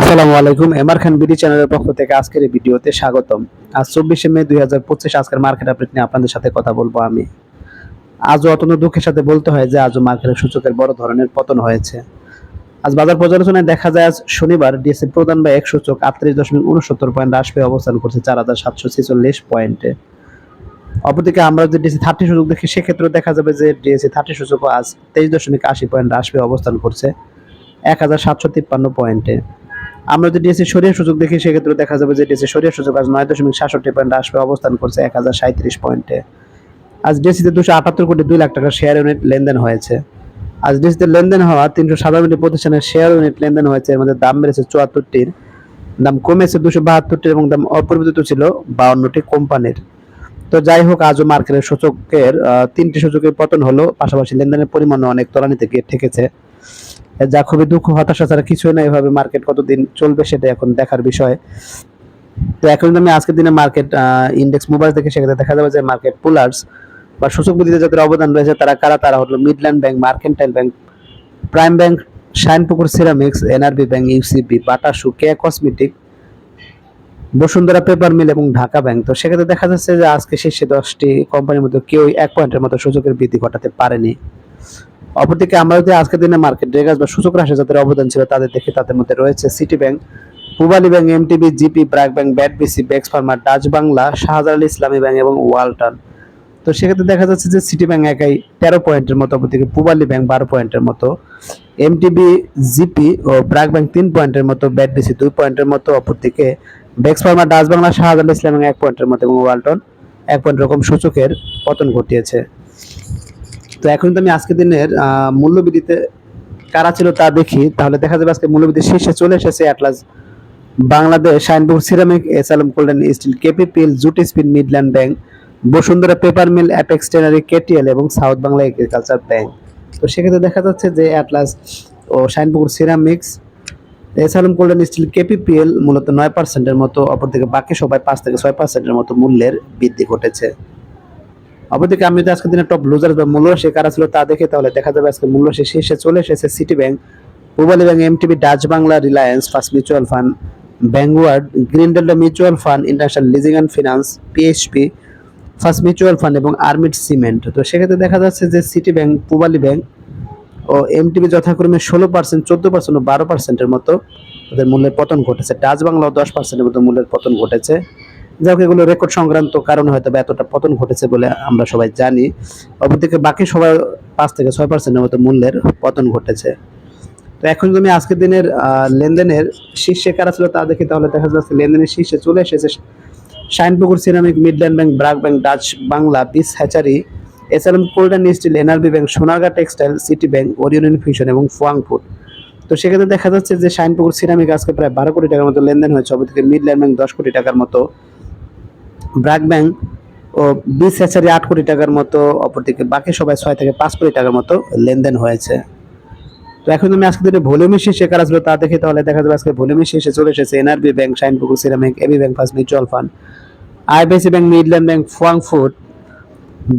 আসসালামু আলাইকুম, এমআর খান বিডি চ্যানেলের পক্ষ থেকে আজকের এই ভিডিওতে স্বাগতম। আজ চব্বিশে মে দুই হাজার পঁচিশ আজকের মার্কেট আপডেট নিয়ে আপনাদের সাথে কথা বলব আমি। আজও অত্যন্ত দুঃখের সাথে বলতে হয় যে আজও মার্কেটের সূচকের বড় ধরনের পতন হয়েছে। আজ বাজার পর্যালোচনায় দেখা যায়, আজ শনিবার ডিএসসি প্রধান বা এক সূচক আটত্রিশ দশমিক উনসত্তর পয়েন্ট হ্রাস পেয়ে অবস্থান করছে চার হাজার সাতশো ছেচল্লিশ পয়েন্টে। অপরদিকে আমরা যদি ডিএসসি থার্টি সূচক দেখি সেক্ষেত্রে দেখা যাবে যে ডিএসসি থার্টি সূচক আজ তেইশ দশমিক আশি পয়েন্ট হ্রাস পেয়ে অবস্থান করছে এক হাজার সাতশো তিপ্পান্ন পয়েন্টে। আমরা যদি ডিএসসি সরিয়ে সুযোগ দেখি, সেক্ষেত্রে দেখা যাবে যে ডিএসসি সরিয়ে সুযোগ আজ নয় দশমিক সাতষট্টি পয়েন্ট পেয়ে অবস্থান করছে এক হাজার সাঁত্রিশ পয়েন্টে। আজ ডিএসসিতে দুশো আটাত্তর কোটি দুই লাখ টাকার শেয়ার ইউনিট লেনদেন হয়েছে। আজ ডিএসসিতে লেনদেন হওয়া তিনশো সাতান্নটি প্রতিষ্ঠানের শেয়ার ইউনিট লেনদেন হয়েছে, এর মধ্যে দাম বেড়েছে চুয়াত্তরটির। দাম কমেছে দুশো বাহাত্তরটির এবং দাম অপরিবর্তিত ছিল বাউন্নটি কোম্পানির। তো যাই হোক, আজও মার্কেটের সূচকের তিনটি সূচকের পতন হলো, পাশাপাশি লেনদেনের পরিমাণও অনেক তলানিতে গিয়ে ঠেকেছে। যা খুবই দুঃখ, হতাশা ছাড়া কিছুই না এভাবে মার্কেট কতদিন চলবে সেটা এখন দেখার বিষয়। তো এখন আমি আজকের দিনে মার্কেট ইন্ডেক্স মোবাইল থেকে সেখানে দেখা যাবে যে মার্কেট পুলার্স বা সূচক বৃদ্ধিতে যাদের অবদান রয়েছে তারা কারা? তারা হলো Midland bank Mercantile bank Prime bank Shinepukur ceramics NRB bank UCB Bata shoe কে কসমেটিক বসুন্ধরা পেপার মিল এবং ঢাকা ব্যাংক তো সেক্ষেত্রে দেখা যাচ্ছে যে আজকে শীর্ষে দশটি কোম্পানির মধ্যে কেউ এক পয়েন্টের মতো সুযোগের বৃদ্ধি ঘটাতে পারেনি। অপরদিকে আমরা যদি আজকের দিনে মার্কেট রেগাস বা সূচক হ্রাসে যাদের অবদান ছিল তাদের দেখে তাদের মধ্যে রয়েছে City bank Pubali bank MTB GP BRAC bank BAT BC বেক্স pharma Dutch Bangla Shahjalal Islami bank এবং ওয়ালটন তো সেক্ষেত্রে দেখা যাচ্ছে যে সিটি ব্যাংক একাই তেরো পয়েন্টের মতো, অপরদিকে পূবালী ব্যাংক বারো পয়েন্টের মতো এমটিবি জিপি ও ব্র্যাক ব্যাংক তিন পয়েন্টের মতো ব্যাট বিসি দুই পয়েন্টের মতো, অপরদিকে বেক্স ফার্মা ডাচ বাংলা শাহজালাল ইসলাম এক পয়েন্টের মতো এবং ওয়ালটন এক পয়েন্ট রকম সূচকের পতন ঘটিয়েছে। তো এখন তো আমি আজকের দিনের মূল্যবৃদ্ধিতে কারা ছিল তা দেখি। তাহলে দেখা যাবে আজকে মূল্যবৃদ্ধি শীর্ষে চলে এসেছে Atlas Bangladesh Shinepukur ceramic S Alam golden steel KPPL jute spin Midland bank Bashundhara paper mill Apex tannery KTL এবং সাউথ বাংলা এগ্রিকালচার ব্যাংক তো সেক্ষেত্রে দেখা যাচ্ছে যে অ্যাটলাস ও Shinepukur ceramics S Alam golden steel KPPL মূলত নয় পার্সেন্টের মতো, অপরদিকে বাকি সবাই পাঁচ থেকে ছয় পার্সেন্টের মতো মূল্যের বৃদ্ধি ঘটেছে। অপরদিকে আমি যদি আজকের দিনে টপ লুজার বা মূল্য মূল্যরাশি কারা ছিল তা দেখে তাহলে দেখা যাবে আজকে মূল্যরাশি শীর্ষে চলে এসেছে City bank Pubali bank MTB Dutch Bangla Reliance first mutual fund Vanguard green Delta mutual fund international leasing and finance PHP first mutual fund এবং আর্মিড সিমেন্ট তো সেক্ষেত্রে দেখা যাচ্ছে যে সিটি ব্যাংক পূবালী ব্যাংক ও এমটিবি যথাক্রমে ষোলো পার্সেন্ট চোদ্দ পার্সেন্ট ও বারো পার্সেন্টের মতো তাদের মূল্যের পতন ঘটেছে। ডাচ বাংলাও দশ পার্সেন্টের মতো মূল্যের পতন ঘটেছে। যাই হোক, এগুলো রেকর্ড সংক্রান্ত কারণে হয়তো এতটা পতন ঘটেছে বলে আমরা সবাই জানি। অপরদিকে বাকি সবাই পাঁচ থেকে ছয় পার্সেন্টের মতো মূল্যের পতন ঘটেছে। তো এখন যদি আজকের দিনের লেনদেনের শীর্ষে কারা ছিল তা দেখি, তাহলে দেখা যাচ্ছে লেনদেনের শীর্ষে চলে এসেছে Shinepukur ceramic Midland bank, BRAC bank, Dutch Bangla, বিস hatchery SLM cold and steel NRB bank, Sonargaon textile, City bank, Orion infusion এবং ফুয়াং ফুড তো সেক্ষেত্রে দেখা যাচ্ছে যে শাইনপুকুর সিরামিক আজকে প্রায় বারো কোটি টাকার মতো লেনদেন হয়েছে, অপরদিকে মিডল্যান্ড ব্যাংক দশ কোটি টাকার মতো ব্র্যাক ব্যাংক ও বিশ হ্যাচারি আট কোটি টাকার মতো, অপরদিকে বাকি সবাই ছয় থেকে পাঁচ কোটি টাকার মতো লেনদেন হয়েছে। তো এখন আমি আজকে দিনে ভলিউমের শীর্ষে কারা ছিল তা দেখে, তাহলে দেখা যাবে আজকে ভলিউমের শীর্ষে চলে এসেছে NRB bank Shinepukur ceramic AB bank first mutual fund IBC bank midland bank Fuwang food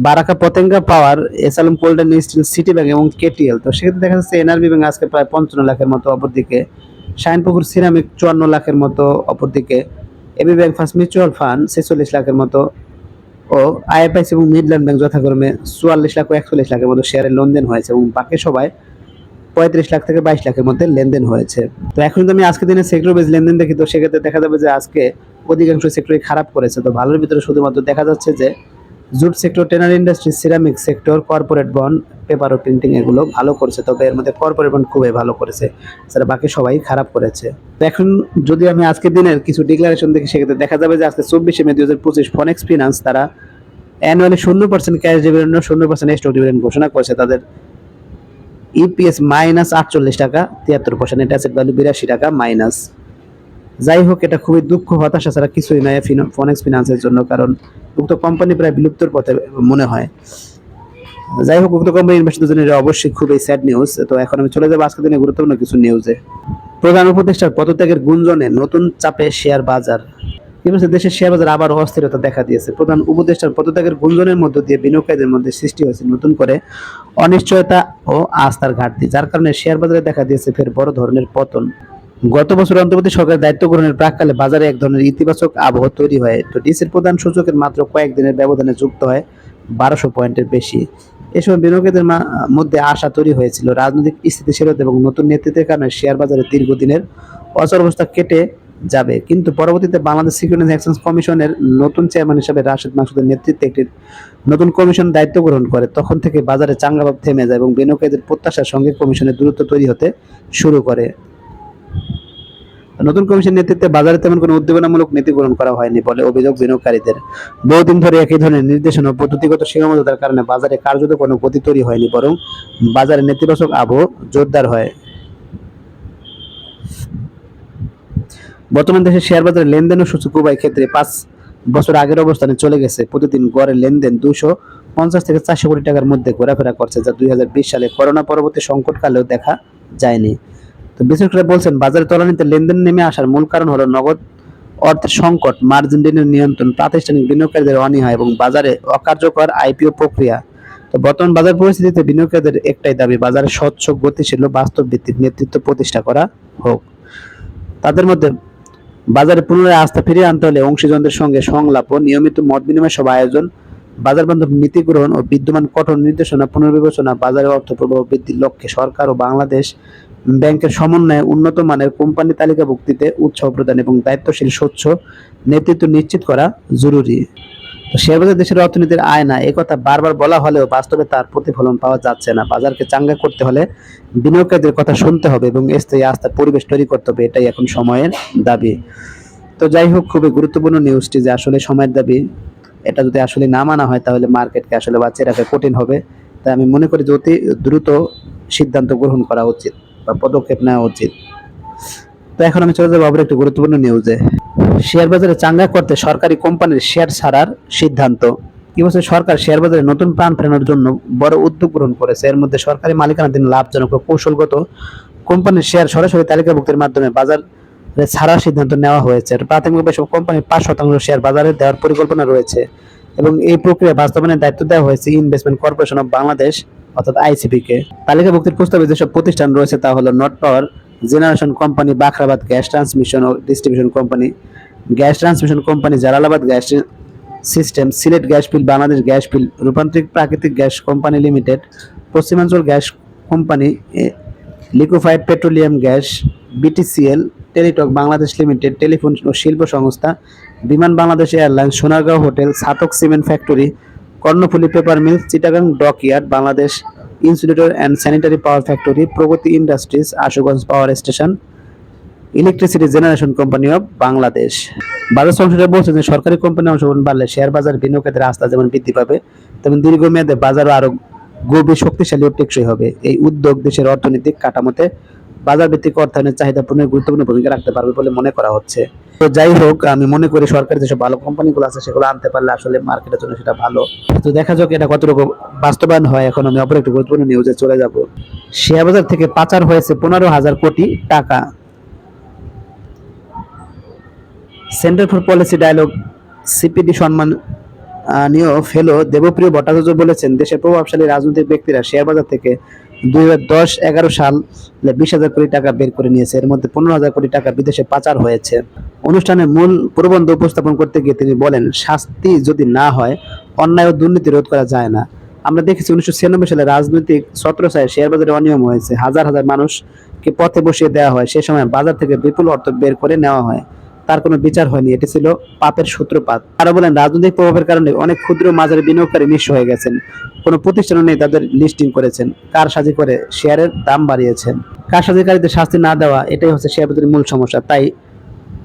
Baraka Patenga power S Alam cold and steel city bank এবং কেটিএল তো সেক্ষেত্রে দেখা যাচ্ছে এনআরবি ব্যাংক আজকে প্রায় পঞ্চান্ন লাখের মতো, অপরদিকে শাইনপুকুর সিরামিক চুয়ান্ন লাখের মতো, অপরদিকে AB bank first mutual fund ছেচল্লিশ লাখের মতো, ও আইএফআইস এবং মিডল্যান্ড ব্যাংক যথাক্রমে চুয়াল্লিশ লাখ ও একচল্লিশ লাখের মতো শেয়ারের লেনদেন হয়েছে এবং বাকি সবাই পঁয়ত্রিশ লাখ থেকে বাইশ লাখের মধ্যে লেনদেন হয়েছে। তো এখন যদি আমি আজকে দিনে সেক্টর বেজ লেনদেন দেখি, তো সেক্ষেত্রে দেখা যাবে যে আজকে অধিকাংশ সেক্টরই খারাপ করেছে। তো ভালোর ভিতরে শুধুমাত্র দেখা যাচ্ছে যে jute sector tanner industry ceramic sector corporate bond paper ও প্রিন্টিং এগুলো ভালো করেছে, তবে এর মধ্যে কর্পোরেট বন্ড খুবই ভালো করেছে। এছাড়া বাকি সবাই খারাপ করেছে। এখন যদি আমি আজকের দিনের কিছু ডিক্লারেশন দেখি, সেক্ষেত্রে দেখা যাবে যে আজকে চব্বিশে মে দুই হাজার পঁচিশ ফনেক্স ফিনান্স তারা অ্যানুয়ালি শূন্য পার্সেন্ট ক্যাশ ডিভিডেন্ড শূন্য পার্সেন্ট স্টক ডিভিডেন্ড ঘোষণা করেছে। তাদের ইপিএস মাইনাস আটচল্লিশ টাকা, তিয়াত্তর পয়সা নেট অ্যাসেট ভ্যালু বিরাশি টাকা মাইনাস যাই হোক, এটা খুবই দুঃখ, হতাশা ছাড়া কিছুই নয় ফনেক্স ফিনান্সের জন্য, কারণ উক্ত কোম্পানি প্রায় বিলুপ্তর পথে মনে হয়। যাই হোক, উক্ত কোম্পানি ইনভেস্টরদের জন্য এটা অবশ্যই খুবই স্যাড নিউজ তো এখন আমি চলে যাব আজকের দিনে গুরুত্বপূর্ণ কিছু নিউজে প্রধান উপদেষ্টার পদত্যাগের গুঞ্জনে নতুন চাপে শেয়ার বাজার। দেশের শেয়ার বাজার আবার অস্থিরতা দেখা দিয়েছে। প্রধান উপদেষ্টার পদত্যাগের গুঞ্জনের মধ্য দিয়ে বিনিয়োগকারীদের মধ্যে সৃষ্টি হয়েছে নতুন করে অনিশ্চয়তা ও আস্থার ঘাটতি, যার কারণে শেয়ার বাজারে দেখা দিয়েছে ফের বড় ধরনের পতন। গত বছর অন্তর্বর্তী সরকারের দায়িত্ব গ্রহণের প্রাককালে বাজারে এক ধরনের ইতিবাচক আবহ তৈরি হয়। তো ডিসির প্রধান সূচকের মাত্র কয়েকদিনের ব্যবধানে যুক্ত হয় বারোশো পয়েন্টের বেশি। এ সময় বিনিয়োগের মা- মধ্যে আশা তৈরি হয়েছিল। রাজনৈতিক স্থিতিশীলতা এবং নতুন নেতৃত্বের কারণে শেয়ার বাজারে দীর্ঘদিনের অচল অবস্থা কেটে যাবে। কিন্তু পরবর্তীতে বাংলাদেশ সিকিউরিটিজ এক্সচেঞ্জ কমিশনের নতুন চেয়ারম্যান হিসেবে রাশেদ মাসুদের নেতৃত্বে একটি নতুন কমিশন দায়িত্ব গ্রহণ করে। তখন থেকে বাজারে চাঙ্গাভাব থেমে যায় এবং বিনিয়োগকারীদের প্রত্যাশার সঙ্গে কমিশনের দূরত্ব তৈরি হতে শুরু করে। নতুন কমিশন নেতৃত্বে বাজারে তেমন কোনো উদ্দীপনামূলক নীতি গ্রহণ করা হয়নি বলে অভিযোগ বিনিয়োগকারীদের বহুদিন ধরে একই ধরনের নির্দেশনা ও পদ্ধতিগত সীমাবদ্ধতার কারণে বাজারে কার্যত কোনো গতি তৈরি হয়নি, বরং বাজারে নেতিবাচক আবহ জোরদার হয়। বর্তমান দেশের শেয়ার বাজারে লেনদেন ও সূচক উভয় ক্ষেত্রে পাঁচ বছর আগের অবস্থানে চলে গেছে। প্রতিদিন গড়ে লেনদেন দুশো পঞ্চাশ থেকে চারশো কোটি টাকার মধ্যে ঘোরাফেরা করছে, যা দুই হাজার বিশ সালে করোনা পরবর্তী সংকটকালেও দেখা যায়নি। তো বিশ্লেষকরা বলছেন, বাজারে তলানিতে লেনদেন নেমে আসার মূল কারণ হলো নগদ অর্থের সংকট, মার্জিন ঋণের নিয়ন্ত্রণ, প্রাতিষ্ঠানিক বিনিয়োগকারীদের অনীহা এবং বাজারে অকার্যকর আইপিও প্রক্রিয়া। তো বর্তমান বাজার পরিস্থিতিতে বিনিয়োগকারীদের একটাই দাবি, বাজারে স্বচ্ছ, গতিশীল বাস্তব ভিত্তিক নেতৃত্ব প্রতিষ্ঠা করা হোক। তাদের মধ্যে বাজারে পুনরায় আস্থা ফিরিয়ে আনতে হলে অংশীজনদের সঙ্গে সংলাপ ও নিয়মিত মত বিনিময় সভা আয়োজন বাজার বান্ধব নীতি গ্রহণ ও বিদ্যমান কঠোর নির্দেশনা, পুনর্বিবেচনা, বাজারে অর্থ প্রবাহ বৃদ্ধির লক্ষ্যে সরকার ও বাংলাদেশ ব্যাংকের সমন্বয়ে উন্নত মানের কোম্পানি তালিকাভুক্তিতে উৎসাহ প্রদান এবং দায়িত্বশীল স্বচ্ছ নেতৃত্ব নিশ্চিত করা জরুরি। তো শেয়ার বাজার দেশের অর্থনীতির আয়না এই কথা বারবার বলা হলেও বাস্তবে তার প্রতিফলন পাওয়া যাচ্ছে না। বাজারকে চাঙ্গা করতে হলে বিনিয়োগকারীদের কথা শুনতে হবে এবং স্থায়ী আস্থার পরিবেশ তৈরি করতে হবে, এটাই এখন সময়ের দাবি। তো যাই হোক, খুবই গুরুত্বপূর্ণ নিউজটি যে আসলে সময়ের দাবি, এটা যদি আসলে না মানা হয় তাহলে মার্কেটকে আসলে বাঁচিয়ে রাখা কঠিন হবে। তাই আমি মনে করি যে অতি দ্রুত সিদ্ধান্ত গ্রহণ করা উচিত। পদক্ষেপ নেওয়া উচিত। তো এখন আমি চলে যাব আবার একটি গুরুত্বপূর্ণ নিউজে শেয়ার বাজারে চাঙ্গা করতে সরকারি কোম্পানির শেয়ার ছাড়ার সিদ্ধান্ত। বলছে? সরকার শেয়ার বাজারে নতুন প্রাণ ফেরানোর জন্য বড় উদ্যোগ গ্রহণ করেছে। এর মধ্যে সরকারি মালিকানাধীন লাভজনক কৌশলগত কোম্পানির শেয়ার সরাসরি তালিকাভুক্তির মাধ্যমে বাজার ছাড়ার সিদ্ধান্ত নেওয়া হয়েছে। প্রাথমিকভাবে সব কোম্পানির পাঁচ শতাংশ শেয়ার বাজারে দেওয়ার পরিকল্পনা রয়েছে এবং এই প্রক্রিয়া বাস্তবায়নের দায়িত্ব দেওয়া হয়েছে ইনভেস্টমেন্ট কর্পোরেশন অফ বাংলাদেশ অর্থাৎ আইসিবি কে তালিকাভুক্তির প্রস্তাবে যেসব প্রতিষ্ঠান রয়েছে তা হলো not power, generation company, Bakhrabad gas transmission O distribution company. Gas transmission company Jalalabad gas system, Sylhet gas field, Bangladesh gas field, রূপান্তরিক প্রাকৃতিক gas company limited, পশ্চিমাঞ্চল gas company liquefied petroleum gas, BTCL, Teletalk Bangladesh limited, telephone ও শিল্প সংস্থা, Biman Bangladesh airlines, Sonargaon hotel Chhatak cement factory Karnaphuli paper mill Chittagong dockyard, Bangladesh insulator and sanitary power factory, Pragati industries, Ashuganj power station, electricity generation company of Bangladesh. বাজার সংসদে বলছে যে, সরকারি company অংশগ্রহণ বাড়লে share বাজার বিনিয়োগের আস্থা যেমন বৃদ্ধি পাবে, তেমন দীর্ঘমেয়াদে বাজারও আরও গভীর শক্তিশালী ও টেকসই হবে। এই উদ্যোগ দেশের অর্থনৈতিক কাঠামোতে বাজার ভিত্তিক অর্থায়নের চাহিদা পূরণে গুরুত্বপূর্ণ ভূমিকা রাখতে পারবে বলে মনে করা হচ্ছে। তো যাই হোক, আমি মনে করি সরকারি যেসব ভালো কোম্পানিগুলো আছে, সেগুলো আনতে পারলে আসলে মার্কেটের জন্য সেটা ভালো। তো দেখা যাক এটা কতটুকু বাস্তবায়ন হয়। এখন আমি অপর একটি গুরুত্বপূর্ণ নিউজে চলে যাব। শেয়ার বাজার থেকে পাচার হয়েছে পনেরো হাজার কোটি টাকা। Centre for policy dialogue CPD সম্মান নিয়েও ফেলো দেবপ্রিয় ভট্টাচার্য বলেছেন, দেশের প্রভাবশালী রাজনৈতিক ব্যক্তিরা শেয়ার বাজার থেকে দুই হাজার দশ, এগারো সাল বিশ হাজার কোটি টাকা বের করে নিয়েছে। এর মধ্যে পনেরো হাজার কোটি টাকা বিদেশে পাচার হয়েছে। অনুষ্ঠানে মূল প্রবন্ধ উপস্থাপন করতে গিয়ে তিনি বলেন, শাস্তি যদি না হয়, অন্যায় ও দুর্নীতি রোধ করা যায় না। আমরা দেখেছি উনিশশো ছিয়ানব্বই সালে রাজনৈতিক ছত্রছায় শেয়ার বাজারে অনিয়ম হয়েছে। হাজার হাজার মানুষকে পথে বসিয়ে দেওয়া হয়। সে সময় বাজার থেকে বিপুল অর্থ বের করে নেওয়া হয়। তার কোনো বিচার হয়নি। এটি ছিল পাপের সূত্রপাত। তারা বলেন, রাজনৈতিক প্রভাবের কারণে অনেক ক্ষুদ্র মাঝারি বিনিয়োগকারী নিঃস্ব হয়ে গেছেন। কোনো প্রতিষ্ঠানও নেই তাদের লিস্টিং করেছেন। কার সাজি করে শেয়ারের দাম বাড়িয়েছেন। কার সাজিকারীদের শাস্তি না দেওয়া, এটাই হচ্ছে শেয়ার বাজারের মূল সমস্যা। তাই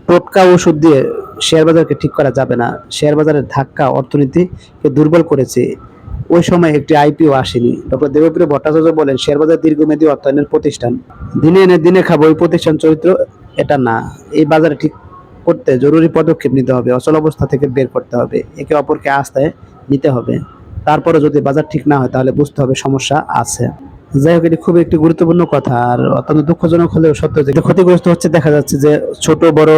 টোটকা ওষুধ দিয়ে শেয়ার বাজারকে ঠিক করা যাবে না। শেয়ার বাজারের ধাক্কা অর্থনীতিকে দুর্বল করেছে। ওই সময় একটি আইপিও আসেনি। ডক্টর দেবপ্রিয় ভট্টাচার্য বলেন, শেয়ার বাজার দীর্ঘমেয়াদী অর্থায়নের প্রতিষ্ঠান। দিনে এনে দিনে খাব, ওই প্রতিষ্ঠান চরিত্র এটা না। এই বাজারে ঠিক করতে জরুরি পদক্ষেপ নিতে হবে, অচল অবস্থা থেকে বের করতে হবে, একে অপরকে আস্থায় নিতে হবে। তারপরে যদি বাজার ঠিক না হয় তাহলে বুঝতে হবে সমস্যা আছে। যাই হোক, এটি খুবই একটি গুরুত্বপূর্ণ কথা আর অত্যন্ত দুঃখজনক হলেও সত্য যে ক্ষতিগ্রস্ত হচ্ছে, দেখা যাচ্ছে যে ছোট বড়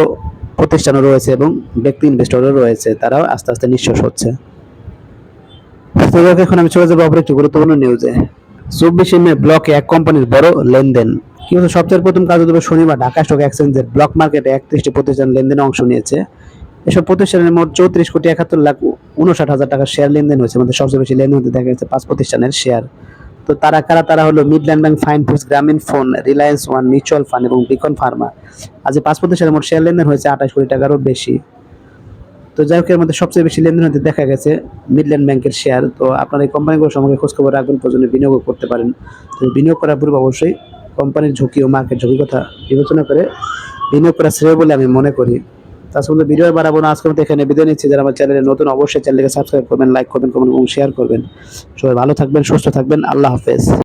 প্রতিষ্ঠানও রয়েছে এবং ব্যক্তি ইনভেস্টরও রয়েছে, তারাও আস্তে আস্তে নিঃশ্বাস হচ্ছে। এখন আমি চলে যাব অপর একটি গুরুত্বপূর্ণ নিউজে চব্বিশে মে ব্লকে এক কোম্পানির বড় লেনদেন। কি হচ্ছে সপ্তাহের প্রথম কাজ হতে শনিবার ঢাকা স্টক এক্সচেঞ্জের ব্লক মার্কেটে একত্রিশটি প্রতিষ্ঠান লেনদেনে অংশ নিয়েছে। এসব প্রতিষ্ঠানের মোট চৌত্রিশ কোটি একাত্তর লাখ উনষাট হাজার টাকার শেয়ার লেনদেন হয়েছে। মধ্যে সবচেয়ে বেশি লেনদেন হতে দেখা গেছে পাঁচ প্রতিষ্ঠানের শেয়ার। তো তারা কারা? তারা হলো Midland bank fine foods Grameen phone, Reliance one, mutual fund এবং বিকন ফার্মা। আজ পাঁচ প্রতিষ্ঠানের মোট শেয়ার লেনদেন হয়েছে আঠাশ কোটি টাকারও বেশি। তো যাই হোক, এর মধ্যে সবচেয়ে বেশি লেনদেন হতে দেখা গেছে মিডল্যান্ড ব্যাংকের শেয়ার তো আপনার এই কোম্পানিগুলো সম্পর্কে খোঁজখবর রাখবেন, প্রয়োজনে বিনিয়োগ করতে পারেন। তো বিনিয়োগ করার পূর্বে অবশ্যই কোম্পানির ঝুঁকি ও মার্কেট ঝুঁকির কথা বিবেচনা করে বিনিয়োগ করা শ্রেয় বলে আমি মনে করি। তাছাড়া ভিডিও বাড়াবো না আজকের মতো এখানে বিদায় নিচ্ছি। যারা আমার চ্যানেলে নতুন, অবশ্যই চ্যানেলকে সাবস্ক্রাইব করবেন লাইক করবেন কমেন্ট এবং শেয়ার করবেন। সবাই ভালো থাকবেন, সুস্থ থাকবেন, আল্লাহ হাফেজ।